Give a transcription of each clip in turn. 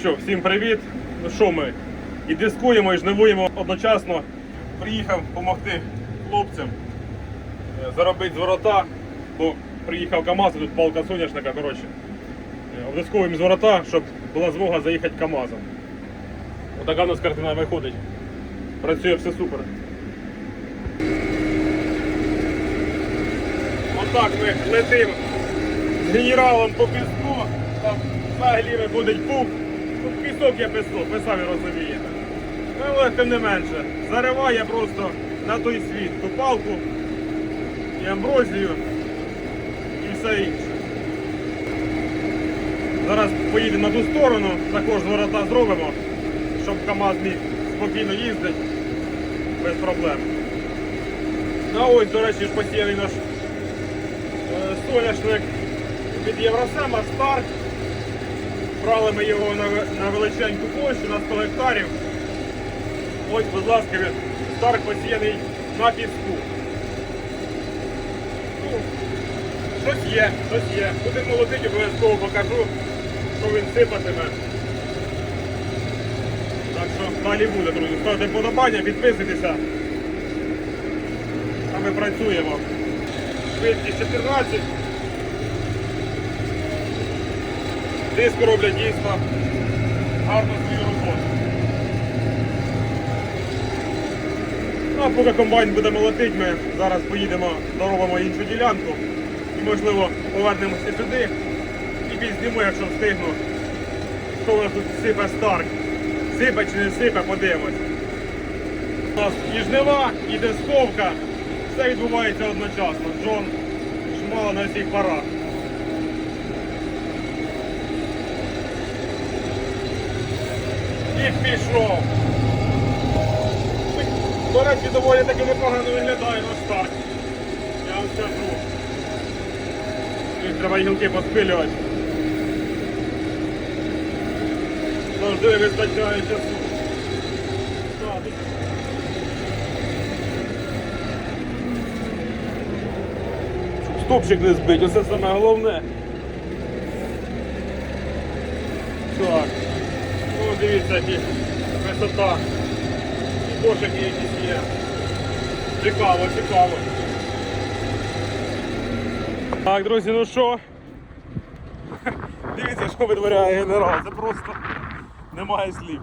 Що, всім привіт. Ну що ми? І дискуємо, і жнивуємо одночасно. Приїхав допомогти хлопцям е, заробити зворота, бо приїхав КАМАЗ, тут палка соняшника, коротше. Е, Обдисковуємо зворота, щоб була змога заїхати КАМАЗом. Отака в нас картина виходить. Працює все супер. Отак ми летимо з генералом по піску, там взагалі виходить пух. Пісок я пісок, ви самі розумієте. Ну, але тим не менше, зариває просто на той світ ту палку і амброзію і все інше. Зараз поїдемо на ту сторону, також ворота зробимо, щоб КАМАЗ міг спокійно їздити без проблем. А ось, до речі, посіяний наш е, соняшник від Євросема Старт. Брали ми його на, ве- на величеньку площу на 100 гектарів. Ось, будь ласка, Старт посіяний на піску. Ну, щось є, щось є. Будемо молотити, обов'язково покажу, що він сипатиме. Так що далі буде, друзі. Ставте вподобання, підписуйтеся. А ми працюємо. Швидкість 14. Диск роблять дійсно гарно свою роботу. Ну, а поки комбайн буде молотить, ми зараз поїдемо, доробимо іншу ділянку і, можливо, повернемося сюди і пізніму, якщо встигну, що у нас тут сипе Старк. Сипе чи не сипе, подивимось. У нас і жнива, і дисковка. Все відбувається одночасно. Джон жмала на всіх парах. І пішов. До речі, доволі таки непогано виглядає на старті. Я вам скажу. Треба гілки поспилювати. Завжди вистачає часу. Стопчик не збить, оце саме головне. Так. Ну, дивіться, які висота. І кошики якісь є. Цікаво, цікаво. Так, друзі, ну що? Дивіться, що витворяє генерал. Це просто немає слів.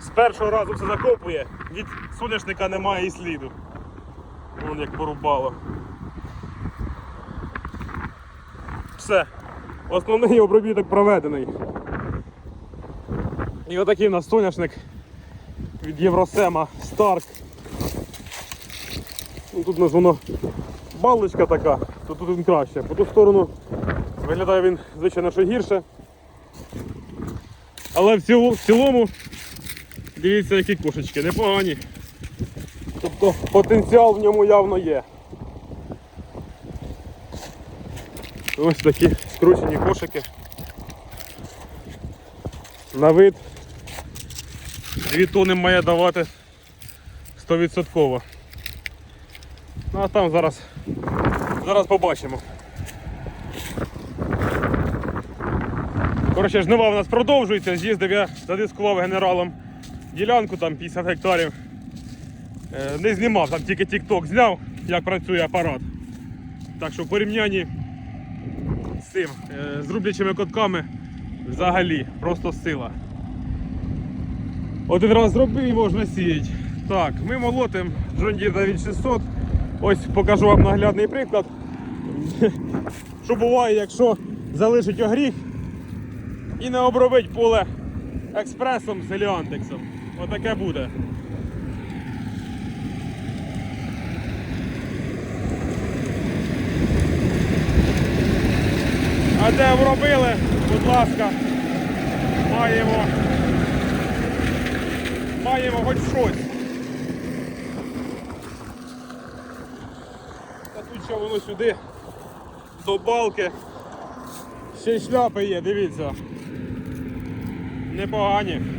З першого разу все закопує, від соняшника немає і сліду. Вон як порубало. Все. Основний обробіток проведений. І отакий у нас соняшник від Євросема Старк. Ну, тут у нас воно балочка така, то тут він краще. По ту сторону виглядає він, звичайно, що гірше. Але в, цілому, дивіться, які кошечки, непогані. Тобто потенціал в ньому явно є. Ось такі скручені кошики. На вид 2 тони має давати 100%. Ну а там зараз, зараз побачимо. Коротше, жнива в нас продовжується, з'їздив я, задискував генералом ділянку, там 50 гектарів. Е, Не знімав, там тільки TikTok зняв, як працює апарат. Так що в порівнянні з цим, е, з рублячими котками взагалі просто сила. Один раз зробив і можна сіяти. Так, ми молотим John Deere 9600. Ось покажу вам наглядний приклад. Що буває, якщо залишить огріх і не обробить поле експресом з еліантексом. Отаке буде. А де вробили, будь ласка, маємо. Маємо хоч щось. Та тут що воно сюди до балки. Ще й шляпи є, дивіться. Непогані.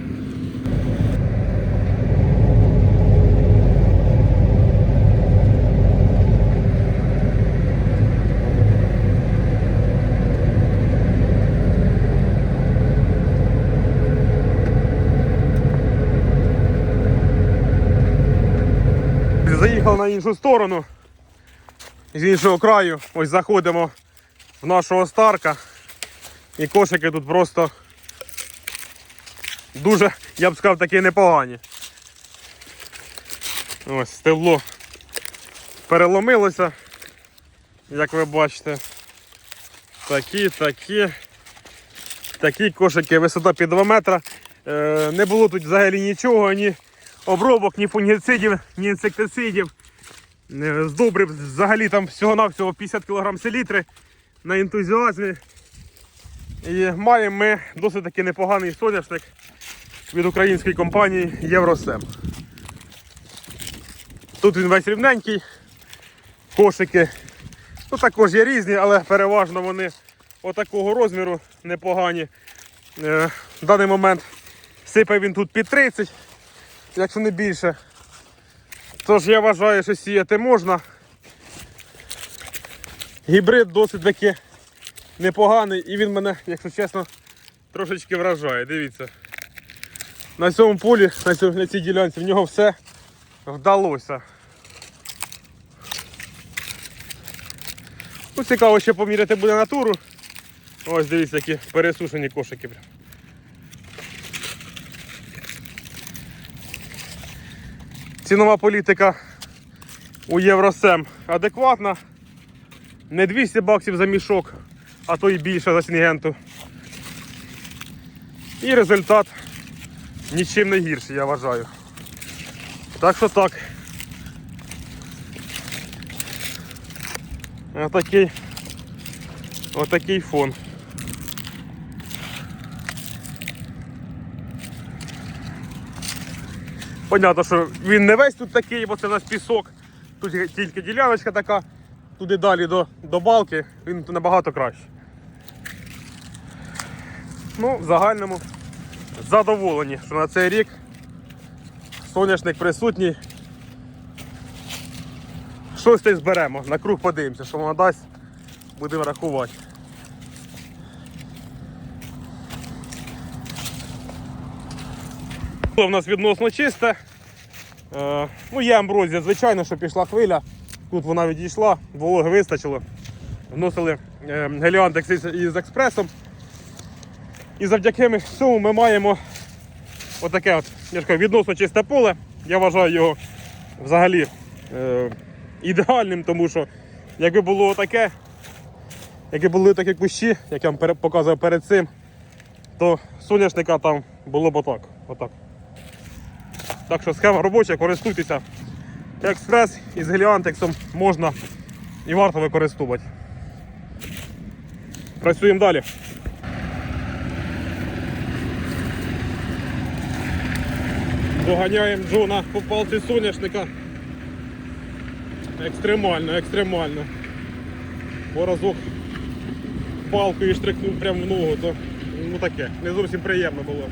На іншу сторону. З іншого краю. Ось заходимо в нашого старка. І кошики тут просто дуже, я б сказав, такі непогані. Ось стебло переломилося, як ви бачите. Такі, такі. Такі кошики, висота під 2 метра. Е, не було тут взагалі нічого, ні обробок, ні фунгіцидів, ні інсектицидів. Е, З добрив взагалі там всього-навсього 50 кг селітри на ентузіазмі. І маємо ми досить таки непоганий соняшник від української компанії Євросем. Тут він весь рівненький, кошики ну, також є різні, але переважно вони отакого розміру непогані. Е, в даний момент сипає він тут під 30, якщо не більше. Тож я вважаю, що сіяти можна. Гібрид досить таки непоганий і він мене, якщо чесно, трошечки вражає. Дивіться. На цьому полі, на, цьому, на цій ділянці, в нього все вдалося. Ну, цікаво, ще поміряти буде натуру. Ось дивіться, які пересушені кошики. Цінова політика у Євросем адекватна. Не 200 баксів за мішок, а то і більше за сінгенту. І результат нічим не гірший, я вважаю. Так що так. Отакий, отакий фон. Понятно, що він не весь тут такий, бо це у нас пісок. Тут тільки діляночка така, туди далі до, до балки, він тут набагато краще. Ну, в загальному задоволені, що на цей рік соняшник присутній. Щось десь зберемо, на круг подивимося, що воно дасть, будемо рахувати. У нас відносно чисте. Е, ну, є амброзія, звичайно, що пішла хвиля. Тут вона відійшла, вологи вистачило. Вносили е, геліантекс із експресом. І завдяки цьому ми маємо отаке от, я ж кажу, відносно чисте поле. Я вважаю його взагалі е, ідеальним, тому що якби було таке, якби були такі кущі, як я вам показував перед цим, то соняшника там було б отак. отак. Так що схема робоча, користуйтеся. Експрес із геліантексом можна і варто використовувати. Працюємо далі. Доганяємо Джона по палці соняшника. Екстремально, екстремально. Бо разок палкою штрикнув прямо в ногу, то ну таке, не зовсім приємно було.